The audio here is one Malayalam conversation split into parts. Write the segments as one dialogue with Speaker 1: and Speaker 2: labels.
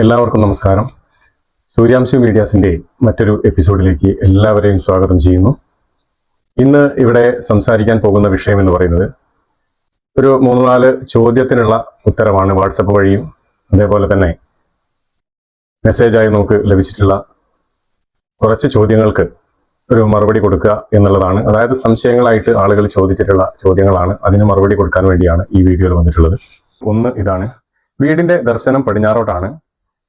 Speaker 1: എല്ലാവർക്കും നമസ്കാരം. സൂര്യാംശു മീഡിയാസിന്റെ മറ്റൊരു എപ്പിസോഡിലേക്ക് എല്ലാവരെയും സ്വാഗതം ചെയ്യുന്നു. ഇന്ന് ഇവിടെ സംസാരിക്കാൻ പോകുന്ന വിഷയം എന്ന് പറയുന്നത് ഒരു മൂന്ന് നാല് ചോദ്യത്തിനുള്ള ഉത്തരമാണ് വാട്സപ്പ് വഴിയും അതേപോലെ തന്നെ മെസ്സേജായി നമുക്ക് ലഭിച്ചിട്ടുള്ള കുറച്ച് ചോദ്യങ്ങൾക്ക് ഒരു മറുപടി കൊടുക്കുക എന്നുള്ളതാണ്. അതായത് സംശയങ്ങളായിട്ട് ആളുകൾ ചോദിച്ചിട്ടുള്ള ചോദ്യങ്ങളാണ്. അതിന് മറുപടി കൊടുക്കാൻ വേണ്ടിയാണ് ഈ വീഡിയോയിൽ വന്നിട്ടുള്ളത്. ഒന്ന് ഇതാണ്. വീടിന്റെ ദർശനം പടിഞ്ഞാറോട്ടാണ്.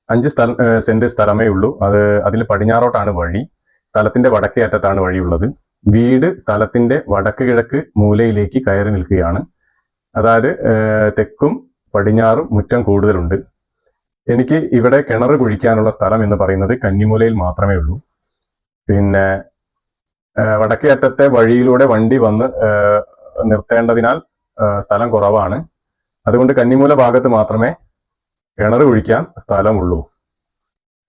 Speaker 1: അഞ്ച് സ്ഥല സെന്റ് സ്ഥലമേ ഉള്ളൂ. അത് അതിൽ പടിഞ്ഞാറോട്ടാണ് വഴി. സ്ഥലത്തിന്റെ വടക്കേ അറ്റത്താണ് വഴിയുള്ളത്. വീട് സ്ഥലത്തിന്റെ വടക്ക് കിഴക്ക് മൂലയിലേക്ക് കയറി നിൽക്കുകയാണ്. അതായത് തെക്കും പടിഞ്ഞാറും മുറ്റം കൂടുതലുണ്ട്. എനിക്ക് ഇവിടെ കിണർ കുഴിക്കാനുള്ള സ്ഥലം എന്ന് പറയുന്നത് കന്നിമൂലയിൽ മാത്രമേ ഉള്ളൂ. പിന്നെ വടക്കേ അറ്റത്തെ വഴിയിലൂടെ വണ്ടി വന്ന് നിർത്തേണ്ടതിനാൽ സ്ഥലം കുറവാണ്. അതുകൊണ്ട് കന്നിമൂല ഭാഗത്ത് മാത്രമേ കിണർ കുഴിക്കാൻ സ്ഥലമുള്ളൂ.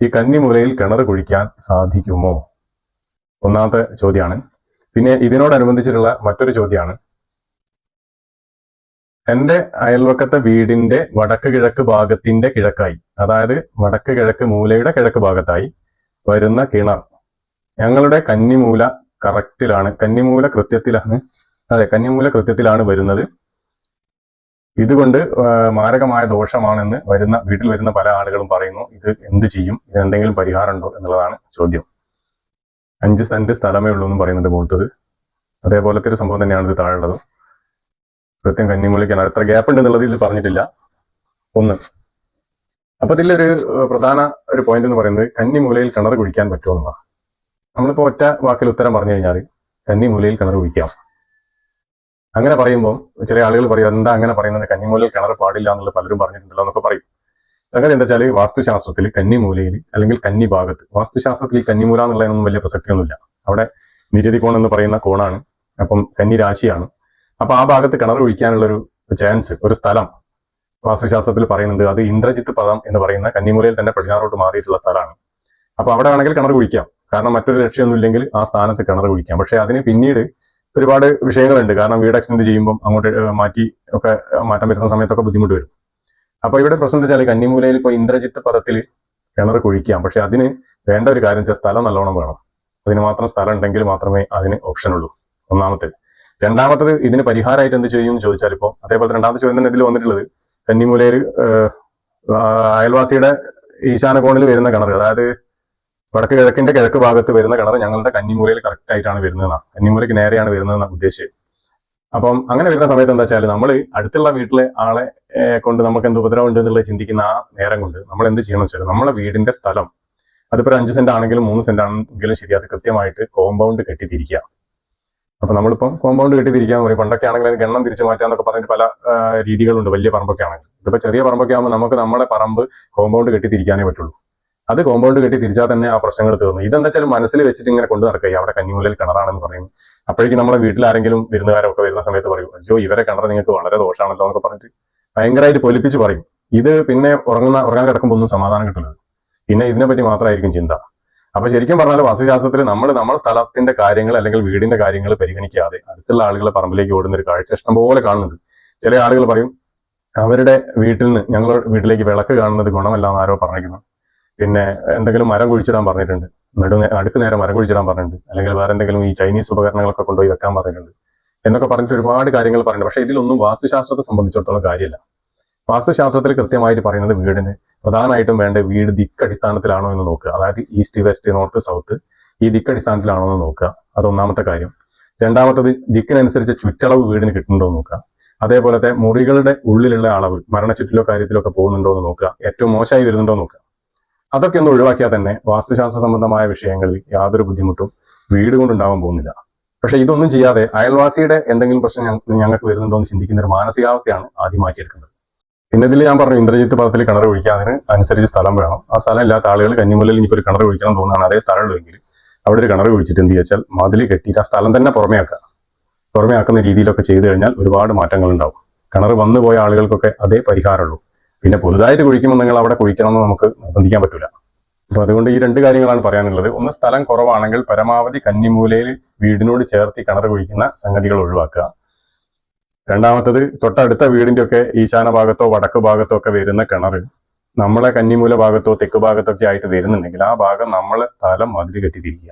Speaker 1: ഈ കന്നിമൂലയിൽ കിണർ കുഴിക്കാൻ സാധിക്കുമോ? ഒന്നാമത്തെ ചോദ്യമാണ്. പിന്നെ ഇതിനോടനുബന്ധിച്ചിട്ടുള്ള മറ്റൊരു ചോദ്യമാണ്. എന്റെ അയൽവക്കത്തെ വീടിന്റെ വടക്ക് കിഴക്ക് ഭാഗത്തിന്റെ കിഴക്കായി അതായത് വടക്ക് കിഴക്ക് മൂലയുടെ കിഴക്ക് ഭാഗത്തായി വരുന്ന കിണർ. ഞങ്ങളുടെ കന്നിമൂല കറക്റ്റിലാണ് കന്നിമൂല കൃത്യത്തിലാണ് അതെ കന്നിമൂല കൃത്യത്തിലാണ് വരുന്നത്. ഇതുകൊണ്ട് മാരകമായ ദോഷമാണെന്ന് വരുന്ന വീട്ടിൽ വരുന്ന പല ആളുകളും പറയുന്നു ഇത് എന്ത് ചെയ്യും? ഇത് എന്തെങ്കിലും പരിഹാരമുണ്ടോ എന്നുള്ളതാണ് ചോദ്യം. അഞ്ച് സെന്റ് സ്ഥലമേ ഉള്ളൂ എന്ന് പറയുന്നുണ്ട് മുകളിലത് അതേപോലത്തെ ഒരു സംഭവം തന്നെയാണ് ഇത് താഴെയുള്ളത്. കൃത്യം കന്നിമൂലിക്കാണ് എത്ര ഗ്യാപ്പ് ഉണ്ട് എന്നുള്ളത് ഇതിൽ പറഞ്ഞിട്ടില്ല. ഒന്ന്. അപ്പൊ ഇതിലൊരു പ്രധാന ഒരു പോയിന്റ് എന്ന് പറയുന്നത് കന്നിമൂലയിൽ കിണർ കുഴിക്കാൻ പറ്റുമോ എന്നുള്ളതാണ്. നമ്മളിപ്പോ ഒറ്റ വാക്കിൽ ഉത്തരം പറഞ്ഞു കഴിഞ്ഞാൽ കന്നിമൂലയിൽ കിണർ കുഴിക്കാം. അങ്ങനെ പറയുമ്പോൾ ചില ആളുകൾ പറയും എന്താ അങ്ങനെ പറയുന്നത്? കന്നിമൂലയിൽ കിണർ പാടില്ല എന്നുള്ള പലരും പറഞ്ഞിട്ടുണ്ടല്ലോ എന്നൊക്കെ പറയും. സംഗതി എന്താ വെച്ചാൽ വാസ്തുശാസ്ത്രത്തിൽ കന്നിമൂലയിൽ അല്ലെങ്കിൽ കന്നി ഭാഗത്ത് വാസ്തുശാസ്ത്രത്തിൽ കന്നിമൂല എന്നുള്ളതിനൊന്നും വലിയ പ്രസക്തിയൊന്നുമില്ല അവിടെ നിരതി കോൺ എന്ന് പറയുന്ന കോണാണ് അപ്പം കന്നി രാശിയാണ് അപ്പൊ ആ ഭാഗത്ത് കിണർ ഒഴിക്കാനുള്ള ഒരു ചാൻസ് ഒരു സ്ഥലം വാസ്തുശാസ്ത്രത്തിൽ പറയുന്നുണ്ട്. അത് ഇന്ദ്രജിത്ത് പദം എന്ന് പറയുന്ന കന്നിമൂലയിൽ തന്നെ പടിഞ്ഞാറോട്ട് മാറിയിട്ടുള്ള സ്ഥലമാണ്. അപ്പൊ അവിടെ ആണെങ്കിൽ കിണർ കുഴിക്കാം. കാരണം മറ്റൊരു രക്ഷയൊന്നും ഇല്ലെങ്കിൽ ആ സ്ഥാനത്ത് കിണർ കുഴിക്കാം. പക്ഷെ അതിന് പിന്നീട് ഒരുപാട് വിഷയങ്ങളുണ്ട്. കാരണം വീട് എക്സ്റ്റെൻഡ് ചെയ്യുമ്പോൾ അങ്ങോട്ട് മാറ്റി ഒക്കെ മാറ്റാൻ വരുന്ന സമയത്തൊക്കെ ബുദ്ധിമുട്ട് വരും. അപ്പൊ ഇവിടെ പ്രശ്നം എന്താ വെച്ചാൽ കന്നിമൂലയിൽ ഇപ്പൊ ഇന്ദ്രജിത്ത് പദത്തിൽ കിണർ കുഴിക്കാം. പക്ഷെ അതിന് വേണ്ട ഒരു കാര്യം വെച്ചാൽ സ്ഥലം നല്ലോണം വേണം. അതിന് മാത്രം സ്ഥലം ഉണ്ടെങ്കിൽ മാത്രമേ അതിന് ഓപ്ഷൻ ഉള്ളൂ. ഒന്നാമത്തേത്. രണ്ടാമത്തത് ഇതിന് പരിഹാരമായിട്ട് എന്ത് ചെയ്യും ചോദിച്ചാൽ ഇപ്പോൾ അതേപോലെ രണ്ടാമത്തെ ചോദ്യം തന്നെ ഇതിൽ വന്നിട്ടുള്ളത്. കന്നിമൂലയിൽ അയൽവാസിയുടെ ഈശാന കോണിൽ വരുന്ന കിണർ അതായത് വടക്ക് കിഴക്കിന്റെ കിഴക്ക് ഭാഗത്ത് വരുന്ന കിണർ ഞങ്ങളുടെ കന്നിമൂലയിൽ കറക്റ്റ് ആയിട്ടാണ് വരുന്നതെന്നാണ് കന്നിമൂലയ്ക്ക് നേരെയാണ് വരുന്നതെന്നാണ് ഉദ്ദേശിച്ചത്. അപ്പം അങ്ങനെ വരുന്ന സമയത്ത് എന്താ വെച്ചാൽ നമ്മൾ അടുത്തുള്ള വീട്ടിലെ ആളെ കൊണ്ട് നമുക്ക് എന്ത് ഉപദ്രവം ഉണ്ട് എന്നുള്ളത് ചിന്തിക്കുന്ന ആ നേരം കൊണ്ട് നമ്മൾ എന്ത് ചെയ്യണം വെച്ചാൽ നമ്മളെ വീടിന്റെ സ്ഥലം അതിപ്പോ ഒരു അഞ്ച് സെന്റ് ആണെങ്കിലും മൂന്ന് സെന്റ് ആണെങ്കിലും ശരി അത് കൃത്യമായിട്ട് കോമ്പൗണ്ട് കെട്ടിത്തിരിക്കുക. അപ്പൊ നമ്മളിപ്പം കോമ്പൗണ്ട് കെട്ടിത്തിരിക്കാൻ പറയും. പണ്ടൊക്കെ ആണെങ്കിൽ ഗണ്ണം തിരിച്ചു മാറ്റാന്നൊക്കെ പറഞ്ഞിട്ട് പല രീതികളുണ്ട്. വലിയ പറമ്പൊക്കെ ആണെങ്കിൽ ഇതിപ്പോ ചെറിയ പറമ്പൊക്കെ ആകുമ്പോൾ നമുക്ക് നമ്മുടെ പറമ്പ് കോമ്പൗണ്ട് കെട്ടിത്തിരിക്കാനേ പറ്റുള്ളൂ. അത് കോമ്പൗണ്ട് കെട്ടി തിരിച്ചാൽ തന്നെ ആ പ്രശ്നങ്ങൾ തീർന്നു. ഇതെന്താ വെച്ചാൽ മനസ്സിൽ വെച്ചിട്ട് ഇങ്ങനെ കൊണ്ടു നടക്കുക അവിടെ കഞ്ഞിമൂലയിൽ കിണറാണെന്ന് പറയും. അപ്പോഴേക്കും നമ്മുടെ വീട്ടിൽ ആരെങ്കിലും വിരുന്നുകാരൊക്കെ വരുന്ന സമയത്ത് പറയും അയ്യോ ഇവരെ കിണർ നിങ്ങൾക്ക് വളരെ ദോഷമാണല്ലോ എന്നൊക്കെ പറഞ്ഞിട്ട് ഭയങ്കരമായിട്ട് പൊലിപ്പിച്ച് പറയും. ഇത് പിന്നെ ഉറങ്ങുന്ന ഉറങ്ങാൻ കിടക്കുമ്പോൾ ഒന്നും സമാധാനം കിട്ടുന്നത് പിന്നെ ഇതിനെപ്പറ്റി മാത്രമായിരിക്കും ചിന്ത. അപ്പൊ ശരിക്കും പറഞ്ഞാൽ വാസ്തുശാസ്ത്രത്തിൽ നമ്മൾ നമ്മുടെ സ്ഥലത്തിന്റെ കാര്യങ്ങൾ അല്ലെങ്കിൽ വീടിന്റെ കാര്യങ്ങൾ പരിഗണിക്കാതെ അടുത്തുള്ള ആളുകളെ പറമ്പിലേക്ക് ഓടുന്ന ഒരു കാഴ്ച ഇഷ്ടം പോലെ കാണുന്നുണ്ട്. ചില ആളുകൾ പറയും അവരുടെ വീട്ടിൽ നിന്ന് ഞങ്ങളുടെ വീട്ടിലേക്ക് വിളക്ക് കാണുന്നത് ഗുണമല്ല എന്ന് ആരോ പറഞ്ഞിരിക്കുന്നു. പിന്നെ എന്തെങ്കിലും മരം കുഴിച്ചിടാൻ പറഞ്ഞിട്ടുണ്ട്. നടു അടുക്ക് നേരെ മരം കുഴിച്ചിടാൻ പറഞ്ഞിട്ടുണ്ട്. അല്ലെങ്കിൽ വേറെ എന്തെങ്കിലും ഈ ചൈനീസ് ഉപകരണങ്ങളൊക്കെ കൊണ്ടുപോയി വെക്കാൻ പറഞ്ഞിട്ടുണ്ട്. എന്നൊക്കെ പറഞ്ഞിട്ട് ഒരുപാട് കാര്യങ്ങൾ പറയുന്നുണ്ട് പക്ഷേ ഇതിലൊന്നും വാസ്തുശാസ്ത്രത്തെ സംബന്ധിച്ചിടത്തോളം കാര്യമല്ല. വാസ്തുശാസ്ത്രത്തിൽ കൃത്യമായിട്ട് പറയുന്നത് വീടിന് പ്രധാനമായിട്ടും വേണ്ട വീട് ദിക്കടിസ്ഥാനത്തിലാണോ എന്ന് നോക്കുക. അതായത് ഈസ്റ്റ് വെസ്റ്റ് നോർത്ത് സൗത്ത് ഈ ദിക്കടിസ്ഥാനത്തിലാണോ എന്ന് നോക്കുക. അതൊന്നാമത്തെ കാര്യം. രണ്ടാമത്തത് ദിക്കിനനുസരിച്ച് ചുറ്റളവ് വീടിന് കിട്ടുന്നുണ്ടോ എന്ന് നോക്കുക. അതേപോലത്തെ മുറികളുടെ ഉള്ളിലുള്ള അളവ് മരണച്ചുറ്റിലോ കാര്യത്തിലോ ഒക്കെ പോകുന്നുണ്ടോ എന്ന് നോക്കുക. ഏറ്റവും മോശമായി വരുന്നുണ്ടോ എന്ന് നോക്കുക. അതൊക്കെ ഒന്ന് ഒഴിവാക്കിയാൽ തന്നെ വാസ്തുശാസ്ത്ര സംബന്ധമായ വിഷയങ്ങളിൽ യാതൊരു ബുദ്ധിമുട്ടും വീട് കൊണ്ടുണ്ടാവാൻ പോകുന്നില്ല. പക്ഷെ ഇതൊന്നും ചെയ്യാതെ അയൽവാസിയുടെ എന്തെങ്കിലും പ്രശ്നം ഞങ്ങ- ഞങ്ങൾക്ക് വരുന്നുണ്ടോ എന്ന് ചിന്തിക്കുന്ന ഒരു മാനസികാവസ്ഥയാണ് ആദ്യം മാറ്റിയെടുക്കുന്നത് പിന്നെ ഇതിൽ ഞാൻ പറഞ്ഞു ഇന്ദ്രജിത്ത് പദത്തിൽ കിണർ ഒഴിക്കാൻ അതിന് അനുസരിച്ച് സ്ഥലം വേണം. ആ സ്ഥലം ഇല്ലാത്ത ആളുകൾ കന്നിമുല്ലിൽ ഇനിയിപ്പോൾ ഒരു കിണർ ഒഴിക്കണം തോന്നുകയാണ് അതേ സ്ഥലമുള്ളെങ്കിൽ അവിടെ ഒരു കിണർ ഒഴിച്ചിട്ട് എന്ത് വെച്ചാൽ മതിൽ കെട്ടിയിട്ട് ആ സ്ഥലം തന്നെ പുറമേയാക്കുക. പുറമേയാക്കുന്ന രീതിയിലൊക്കെ ചെയ്തു കഴിഞ്ഞാൽ ഒരുപാട് മാറ്റങ്ങൾ ഉണ്ടാവും. കിണർ വന്നു പോയ ആളുകൾക്കൊക്കെ അതേ പരിഹാരമുള്ളൂ. പിന്നെ പുതുതായിട്ട് കുഴിക്കുമ്പോൾ നിങ്ങൾ അവിടെ കുഴിക്കണമെന്ന് നമുക്ക് നിർബന്ധിക്കാൻ പറ്റില്ല അപ്പൊ അതുകൊണ്ട് ഈ രണ്ട് കാര്യങ്ങളാണ് പറയാനുള്ളത്. ഒന്ന് സ്ഥലം കുറവാണെങ്കിൽ പരമാവധി കന്നിമൂലയിൽ വീടിനോട് ചേർത്തി കിണർ കുഴിക്കുന്ന സംഗതികൾ ഒഴിവാക്കുക. രണ്ടാമത്തത് തൊട്ടടുത്ത വീടിന്റെ ഒക്കെ ഈശാന ഭാഗത്തോ വടക്ക് ഭാഗത്തോ ഒക്കെ വരുന്ന കിണർ നമ്മളെ കന്നിമൂല ഭാഗത്തോ തെക്ക് ഭാഗത്തോ ഒക്കെ ആയിട്ട് വരുന്നുണ്ടെങ്കിൽ ആ ഭാഗം നമ്മളെ സ്ഥലം മതിൽ കെട്ടിത്തിരിക്കുക.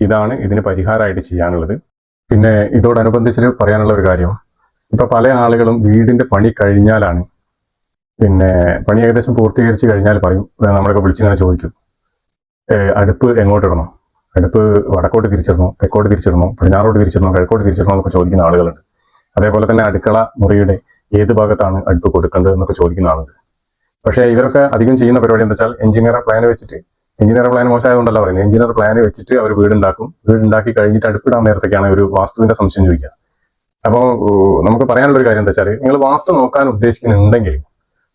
Speaker 1: ഇതാണ് ഇതിന് പരിഹാരമായിട്ട് ചെയ്യാനുള്ളത്. പിന്നെ ഇതോടനുബന്ധിച്ച് പറയാനുള്ള ഒരു കാര്യം. ഇപ്പൊ പല ആളുകളും വീടിന്റെ പണി കഴിഞ്ഞാലാണ് പിന്നെ പണി ഏകദേശം പൂർത്തീകരിച്ച് കഴിഞ്ഞാൽ പറയും നമ്മളൊക്കെ വിളിച്ചിങ്ങനെ ചോദിക്കും. അടുപ്പ് എങ്ങോട്ട് ഇടണം? അടുപ്പ് വടക്കോട്ട് തിരിച്ചിടണോ? തെക്കോട്ട് തിരിച്ചിടണോ? പടിഞ്ഞാറോട്ട് തിരിച്ചിടണോ? കിഴക്കോട്ട് തിരിച്ചിടണോ? എന്നൊക്കെ ചോദിക്കുന്ന ആളുകളുണ്ട്. അതേപോലെ തന്നെ അടുക്കള മുറിയുടെ ഏത് ഭാഗത്താണ് അടുപ്പ് കൊടുക്കേണ്ടത് എന്നൊക്കെ ചോദിക്കുന്ന ആളുണ്ട്. പക്ഷേ ഇവരൊക്കെ അധികം ചെയ്യുന്ന പരിപാടി എന്താ വെച്ചാൽ എഞ്ചിനീയർ പ്ലാൻ വെച്ചിട്ട് എഞ്ചിനീയർ പ്ലാൻ മോശമായതുകൊണ്ടല്ല പറയുന്നത്. എഞ്ചിനീയർ പ്ലാൻ വെച്ചിട്ട് അവർ വീടുണ്ടാക്കും. വീടുണ്ടാക്കി കഴിഞ്ഞിട്ട് അടുപ്പിടാൻ നേരത്തേക്കാണ് ഒരു വാസ്തുവിന്റെ സംശയം ചോദിക്കുക. അപ്പോൾ നമുക്ക് പറയാനുള്ള ഒരു കാര്യം എന്താ വെച്ചാൽ നിങ്ങൾ വാസ്തു നോക്കാൻ ഉദ്ദേശിക്കുന്നുണ്ടെങ്കിൽ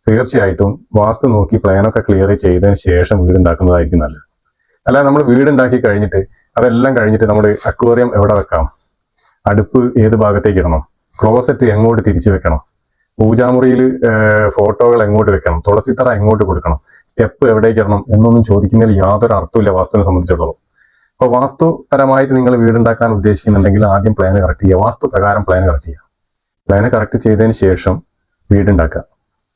Speaker 1: തീർച്ചയായിട്ടും വാസ്തു നോക്കി പ്ലാനൊക്കെ ക്ലിയർ ചെയ്തതിന് ശേഷം വീട് ഉണ്ടാക്കുന്നതായിരിക്കും നല്ലത്. അല്ലാതെ നമ്മൾ വീടുണ്ടാക്കി കഴിഞ്ഞിട്ട് അതെല്ലാം കഴിഞ്ഞിട്ട് നമ്മൾ അക്വേറിയം എവിടെ വെക്കാം? അടുപ്പ് ഏത് ഭാഗത്തേക്ക് ഇടണം? ക്ലോസറ്റ് എങ്ങോട്ട് തിരിച്ചു വെക്കണം? പൂജാമുറിയിൽ ഫോട്ടോകൾ എങ്ങോട്ട് വെക്കണം? തുളസിത്തറ എങ്ങോട്ട് കൊടുക്കണം? സ്റ്റെപ്പ് എവിടേക്ക് ഇടണം? എന്നൊന്നും ചോദിക്കുന്നതിൽ യാതൊരു അർത്ഥമില്ല വാസ്തുവിനെ സംബന്ധിച്ചിടത്തോളം. അപ്പോൾ വാസ്തുപരമായിട്ട് നിങ്ങൾ വീടുണ്ടാക്കാൻ ഉദ്ദേശിക്കുന്നുണ്ടെങ്കിൽ ആദ്യം പ്ലാൻ കറക്റ്റ് ചെയ്യുക. വാസ്തു പ്രകാരം പ്ലാൻ കറക്റ്റ് ചെയ്യുക. പ്ലാന് കറക്റ്റ് ചെയ്തതിന് ശേഷം വീടുണ്ടാക്കുക.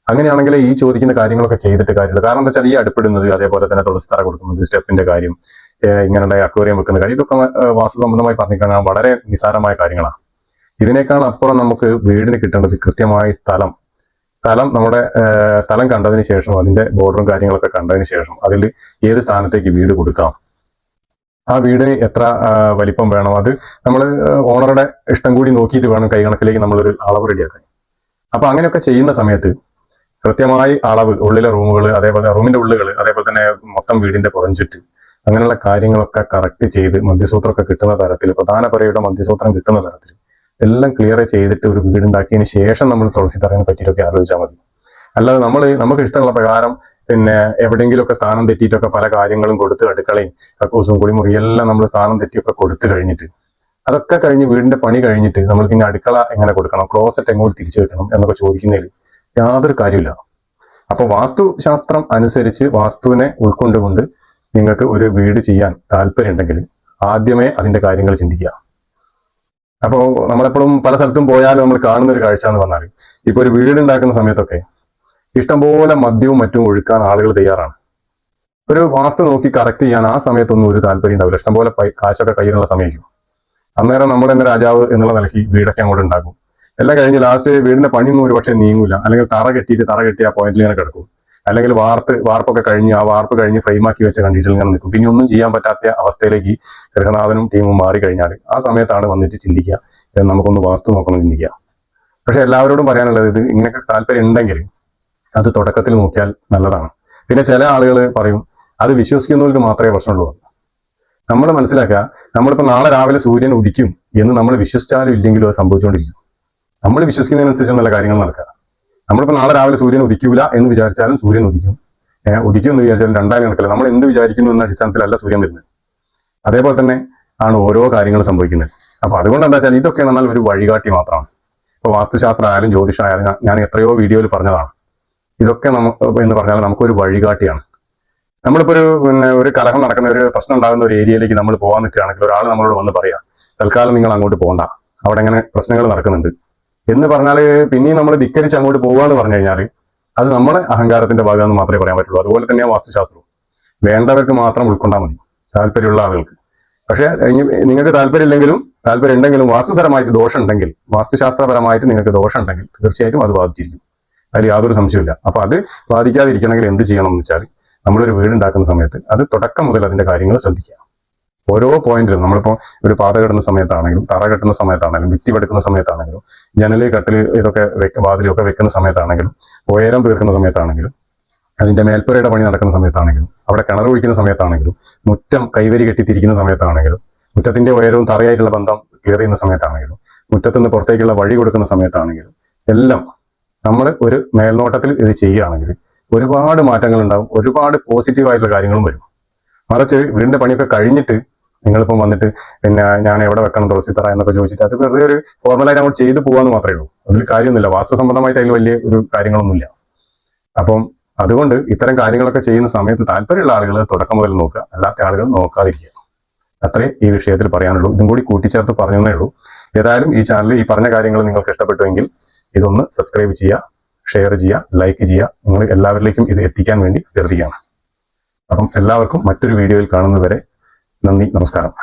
Speaker 1: അങ്ങനെയാണെങ്കിൽ ഈ ചോദിക്കുന്ന കാര്യങ്ങളൊക്കെ ചെയ്തിട്ട് കാര്യമില്ല കാരണം എന്താ വെച്ചാൽ ഈ അടുപ്പിടുന്നത് അതേപോലെ തന്നെ തുളസിത്തറ കൊടുക്കുന്നത് സ്റ്റെപ്പിന്റെ കാര്യം ഇങ്ങനെ ഇങ്ങനെയുള്ള അക്വേറിയം വെക്കുന്ന കാര്യം ഇതൊക്കെ വാസ്തു സംബന്ധമായി പറഞ്ഞിരിക്കുന്ന വളരെ നിസാരമായ കാര്യങ്ങളാണ്. ഇതിനേക്കാൾ അപ്പുറം നമുക്ക് വീടിന് കിട്ടേണ്ടത് കൃത്യമായ സ്ഥലം. സ്ഥലം നമ്മുടെ സ്ഥലം കണ്ടതിന് ശേഷം അതിന്റെ ബോർഡറും കാര്യങ്ങളൊക്കെ കണ്ടതിന് ശേഷം അതിൽ ഏത് സ്ഥാനത്തേക്ക് വീട് കൊടുക്കാം? ആ വീടിന് എത്ര വലിപ്പം വേണം? അത് നമ്മൾ ഓണറുടെ ഇഷ്ടം കൂടി നോക്കിയിട്ട് വേണം കൈകണക്കിലേക്ക് നമ്മളൊരു അളവ് റെഡിയാക്കാൻ അപ്പൊ അങ്ങനെയൊക്കെ ചെയ്യുന്ന സമയത്ത് കൃത്യമായി അളവ് ഉള്ളിലെ റൂമുകൾ അതേപോലെ റൂമിന്റെ ഉള്ളുകൾ അതേപോലെ തന്നെ മൊത്തം വീടിന്റെ പുറംചുറ്റ് അങ്ങനെയുള്ള കാര്യങ്ങളൊക്കെ കറക്റ്റ് ചെയ്ത് മധ്യസൂത്രമൊക്കെ കിട്ടുന്ന തരത്തിൽ പ്രധാന പരയുടെ മധ്യസൂത്രം കിട്ടുന്ന തരത്തിൽ എല്ലാം ക്ലിയർ ചെയ്തിട്ട് ഒരു വീടുണ്ടാക്കിയതിന് ശേഷം നമ്മൾ തുളസി തറയെ പറ്റിയിട്ടൊക്കെ ആലോചിച്ചാൽ മതി. അല്ലാതെ നമ്മൾ നമുക്ക് ഇഷ്ടമുള്ള പ്രകാരം പിന്നെ എവിടെയെങ്കിലുമൊക്കെ സ്ഥാനം തെറ്റിയിട്ടൊക്കെ പല കാര്യങ്ങളും കൊടുത്ത് അടുക്കളയും കക്കൂസും കുളിമുറി എല്ലാം നമ്മൾ സ്ഥാനം തെറ്റിയൊക്കെ കൊടുത്തു കഴിഞ്ഞിട്ട് അതൊക്കെ കഴിഞ്ഞ് വീടിന്റെ പണി കഴിഞ്ഞിട്ട് നമ്മൾ പിന്നെ അടുക്കള എങ്ങനെ കൊടുക്കണം ക്ലോസറ്റ് എങ്ങോട്ട് തിരിച്ചു കിട്ടണം എന്നൊക്കെ ചോദിക്കുന്നതിൽ യാതൊരു കാര്യമില്ല അപ്പൊ വാസ്തുശാസ്ത്രം അനുസരിച്ച് വാസ്തുവിനെ ഉൾക്കൊണ്ടുകൊണ്ട് നിങ്ങൾക്ക് ഒരു വീട് ചെയ്യാൻ താല്പര്യം ഉണ്ടെങ്കിൽ ആദ്യമേ അതിന്റെ കാര്യങ്ങൾ ചിന്തിക്കുക. അപ്പോൾ നമ്മളെപ്പോഴും പല സ്ഥലത്തും പോയാലും നമ്മൾ കാണുന്ന ഒരു കാഴ്ച എന്ന് പറഞ്ഞാൽ ഇപ്പൊ ഒരു വീട് ഉണ്ടാക്കുന്ന സമയത്തൊക്കെ ഇഷ്ടംപോലെ മദ്യവും മറ്റും ഒഴുക്കാൻ ആളുകൾ തയ്യാറാണ്. ഒരു വാസ്തു നോക്കി കറക്റ്റ് ചെയ്യാൻ ആ സമയത്തൊന്നും ഒരു താല്പര്യം ഉണ്ടാവില്ല. ഇഷ്ടംപോലെ കാശൊക്കെ കയ്യിലുള്ള സമയമായിരിക്കും. അന്നേരം നമ്മൾ തന്നെ രാജാവ് എന്നുള്ള നിലയ്ക്ക് വീടൊക്കെ അങ്ങോട്ട് ഉണ്ടാക്കും. എല്ലാം കഴിഞ്ഞ് ലാസ്റ്റ് വീടിന്റെ പണിയൊന്നും ഒരു പക്ഷേ നീങ്ങൂല. അല്ലെങ്കിൽ തറ കെട്ടിയിട്ട് തറ കെട്ടി ആ പോയിന്റിൽ ഇങ്ങനെ കിടക്കും. അല്ലെങ്കിൽ വാർപ്പ് വാർപ്പൊക്കെ കഴിഞ്ഞ് ആ വാർപ്പ് കഴിഞ്ഞ് ഫ്രെയിമാക്കി വെച്ച കണ്ടീഷനിൽ ഇങ്ങനെ നിൽക്കും. പിന്നെ ഒന്നും ചെയ്യാൻ പറ്റാത്ത അവസ്ഥയിലേക്ക് ഗൃഹനാഥനും ടീമും മാറി കഴിഞ്ഞാൽ ആ സമയത്താണ് വന്നിട്ട് ചിന്തിക്കുക. "ഏ, നമുക്കൊന്ന് വാസ്തു നോക്കണം ചിന്തിക്കുക. പക്ഷെ എല്ലാവരോടും പറയാനുള്ളത് ഇത് ഇങ്ങനെയൊക്കെ താല്പര്യം ഉണ്ടെങ്കിൽ അത് തുടക്കത്തിൽ നോക്കിയാൽ നല്ലതാണ്. പിന്നെ ചില ആളുകൾ പറയും അത് വിശ്വസിക്കുന്നവർക്ക് മാത്രമേ പ്രശ്നമുള്ളൂ. നമ്മൾ മനസ്സിലാക്കുക നമ്മളിപ്പോൾ നാളെ രാവിലെ സൂര്യൻ ഉദിക്കും എന്ന് നമ്മൾ വിശ്വസിച്ചാലും ഇല്ലെങ്കിലും അത് സംഭവിച്ചുകൊണ്ടിരിക്കും. നമ്മൾ വിശ്വസിക്കുന്നതിനനുസരിച്ച് നല്ല കാര്യങ്ങൾ നടക്കുക. നമ്മളിപ്പോൾ നാളെ രാവിലെ സൂര്യൻ ഉദിക്കൂല എന്ന് വിചാരിച്ചാലും സൂര്യൻ ഉദിക്കും. ഉദിക്കും എന്ന് വിചാരിച്ചാലും രണ്ടായിരം കണക്കില്ല നമ്മൾ എന്ത് വിചാരിക്കുന്നു എന്ന അടിസ്ഥാനത്തിലല്ല സൂര്യൻ വരുന്നത്. അതേപോലെ തന്നെ ആണ് ഓരോ കാര്യങ്ങളും സംഭവിക്കുന്നത്. അപ്പൊ അതുകൊണ്ട് എന്താ വെച്ചാൽ ഇതൊക്കെ എന്നാൽ ഒരു വഴികാട്ടി മാത്രമാണ്. ഇപ്പൊ വാസ്തുശാസ്ത്രം ആയാലും ജ്യോതിഷം ആയാലും ഞാൻ എത്രയോ വീഡിയോയിൽ പറഞ്ഞതാണ്. ഇതൊക്കെ നമുക്ക് എന്ന് പറഞ്ഞാൽ നമുക്കൊരു വഴികാട്ടിയാണ്. നമ്മളിപ്പോ ഒരു പിന്നെ ഒരു കലഹം നടക്കുന്ന ഒരു പ്രശ്നം ഉണ്ടാകുന്ന ഒരു ഏരിയയിലേക്ക് നമ്മൾ പോകാൻ നിൽക്കുകയാണെങ്കിൽ ഒരാൾ നമ്മളോട് വന്ന് പറയാം തൽക്കാലം നിങ്ങൾ അങ്ങോട്ട് പോകണ്ട. അവിടെ ഇങ്ങനെ പ്രശ്നങ്ങൾ നടക്കുന്നുണ്ട്. എന്ന് പറഞ്ഞാൽ പിന്നെയും നമ്മൾ ധിക്കരിച്ച് അങ്ങോട്ട് എന്ന് പറഞ്ഞു കഴിഞ്ഞാൽ അത് നമ്മുടെ അഹങ്കാരത്തിന്റെ ഭാഗമെന്ന് മാത്രമേ പറയാൻ പറ്റുള്ളൂ. അതുപോലെ തന്നെയാണ് വാസ്തുശാസ്ത്രവും. വേണ്ടവർക്ക് മാത്രം ഉൾക്കൊണ്ടാൽ മതി താല്പര്യമുള്ള ആളുകൾക്ക്. പക്ഷേ നിങ്ങൾക്ക് താല്പര്യമില്ലെങ്കിലും താല്പര്യം ഉണ്ടെങ്കിലും വാസ്തുപരമായിട്ട് ദോഷമുണ്ടെങ്കിൽ വാസ്തുശാസ്ത്രപരമായിട്ട് നിങ്ങൾക്ക് ദോഷം ഉണ്ടെങ്കിൽ തീർച്ചയായിട്ടും അത് ബാധിച്ചിരിക്കും. അതിൽ യാതൊരു സംശയമില്ല അപ്പൊ അത് ബാധിക്കാതിരിക്കണമെങ്കിൽ എന്ത് ചെയ്യണം എന്ന് വെച്ചാൽ നമ്മളൊരു വീടുണ്ടാക്കുന്ന സമയത്ത് അത് തുടക്കം മുതൽ അതിന്റെ കാര്യങ്ങൾ ശ്രദ്ധിക്കുക. ഓരോ പോയിന്റിലും നമ്മളിപ്പോൾ ഒരു പാത കെട്ടുന്ന സമയത്താണെങ്കിലും തറ കെട്ടുന്ന സമയത്താണെങ്കിലും ഭിത്തി വെടുക്കുന്ന സമയത്താണെങ്കിലും ജനൽ കട്ടിൽ ഇതൊക്കെ വാതിലൊക്കെ വെക്കുന്ന സമയത്താണെങ്കിലും ഉയരം തീർക്കുന്ന സമയത്താണെങ്കിലും അതിന്റെ മേൽപ്പുരയുടെ പണി നടക്കുന്ന സമയത്താണെങ്കിലും അവിടെ കിണർ ഒഴിക്കുന്ന സമയത്താണെങ്കിലും മുറ്റം കൈവരി കെട്ടിത്തിരിക്കുന്ന സമയത്താണെങ്കിലും മുറ്റത്തിന്റെ ഉയരവും തറയായിട്ടുള്ള ബന്ധം ക്ലിയർ ചെയ്യുന്ന സമയത്താണെങ്കിലും മുറ്റത്തുനിന്ന് പുറത്തേക്കുള്ള വഴി കൊടുക്കുന്ന സമയത്താണെങ്കിലും എല്ലാം നമ്മൾ ഒരു മേൽനോട്ടത്തിൽ ഇത് ചെയ്യുകയാണെങ്കിൽ ഒരുപാട് മാറ്റങ്ങൾ ഉണ്ടാവും ഒരുപാട് പോസിറ്റീവ് ആയിട്ടുള്ള കാര്യങ്ങളും വരും. മറിച്ച് വീടിന്റെ പണിയൊക്കെ കഴിഞ്ഞിട്ട് നിങ്ങളിപ്പം വന്നിട്ട് പിന്നെ ഞാൻ എവിടെ വെക്കണം തുളസിത്തറ എന്നൊക്കെ ചോദിച്ചിട്ട് അത് വെറുതെ ഒരു ഫോർമലായിട്ട് അങ്ങോട്ട് ചെയ്തു പോകാന്ന് മാത്രമേ ഉള്ളൂ. അതിൽ കാര്യമൊന്നുമില്ല. വാസ്തു സംബന്ധമായിട്ട് അതിൽ വലിയ ഒരു കാര്യങ്ങളൊന്നുമില്ല. അപ്പം അതുകൊണ്ട് ഇത്തരം കാര്യങ്ങളൊക്കെ ചെയ്യുന്ന സമയത്ത് താല്പര്യമുള്ള ആളുകൾ തുടക്കം മുതൽ നോക്കുക. അല്ലാത്ത ആളുകൾ നോക്കാതിരിക്കുക. അത്രേ ഈ വിഷയത്തിൽ പറയാനുള്ളൂ. ഇതും കൂടി കൂട്ടിച്ചേർത്ത് പറഞ്ഞതേ ഉള്ളൂ. ഏതായാലും ഈ ചാനൽ ഈ പറഞ്ഞ കാര്യങ്ങൾ നിങ്ങൾക്ക് ഇഷ്ടപ്പെട്ടുവെങ്കിൽ ഇതൊന്ന് സബ്സ്ക്രൈബ് ചെയ്യുക ഷെയർ ചെയ്യുക ലൈക്ക് ചെയ്യുക. നിങ്ങൾ എല്ലാവരിലേക്കും ഇത് എത്തിക്കാൻ വേണ്ടി അഭ്യർത്ഥിക്കുകയാണ്. അപ്പം എല്ലാവർക്കും മറ്റൊരു വീഡിയോയിൽ കാണുന്നതുവരെ നന്ദി നമസ്കാരം.